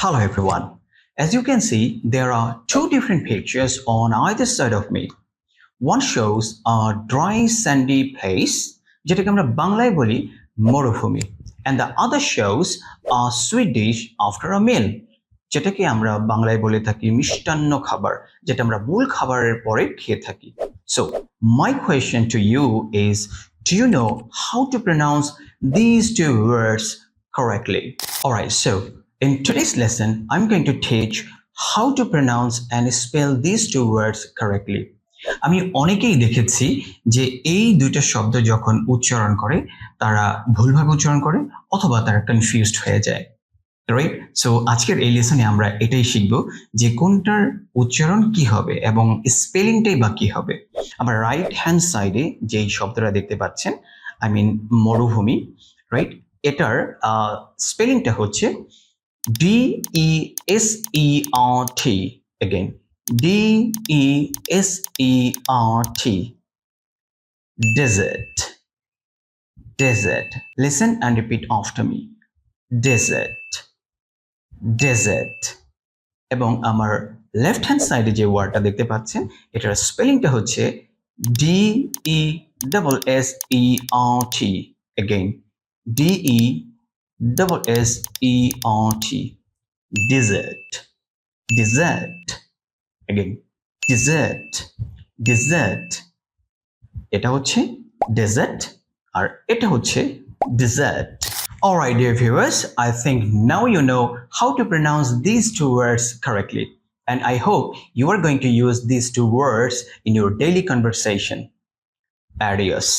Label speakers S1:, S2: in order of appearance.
S1: Hello everyone. As you can see, there are two different pictures on either side of me. One shows a dry sandy place, যেটাকে আমরা বাংলায় বলি মরুভূমি and the other shows a sweet dish after a meal, যেটাকে আমরা বাংলায় বলে থাকি মিষ্টান্ন খাবার যেটা আমরা মূল খাবারের পরে খেয়ে থাকি So, my question to you is Do you know how to pronounce these two words correctly? Alright, so in today's lesson, I'm going to teach how to pronounce and spell these two words correctly. আমি অনেকেই দেখেছি যে এই দুইটা শব্দ যখন উচ্চারণ করে তারা ভুলভাবে উচ্চারণ করে অথবা তারা কনফিউজড হয়ে যায়। রাইট সো আজকের এই লেসনে আমরা এটাই শিখব যে কোনটার উচ্চারণ কি হবে এবং স্পেলিংটাই বা কি হবে। আমার রাইট হ্যান্ড সাইডে যেই শব্দটা দেখতে পাচ্ছেন আই মিন মরুভূমি রাইট এটার স্পেলিংটা হচ্ছে D E S E R T again D E S E R T desert. Desert. Listen and repeat after me. Desert. Desert. এবং আমার লেফট হ্যান্ড সাইডে যে ওয়ার্ডটা দেখতে পাচ্ছেন, এটার স্পেলিংটা হচ্ছে D E double S E R T again D E Double S E R T desert desert again desert desert এটা হচ্ছে ডেজার্ট আর এটা হচ্ছে dessert Alright dear viewers, I think now you know how to pronounce these two words correctly and I hope you are going to use these two words in your daily conversation. Adios.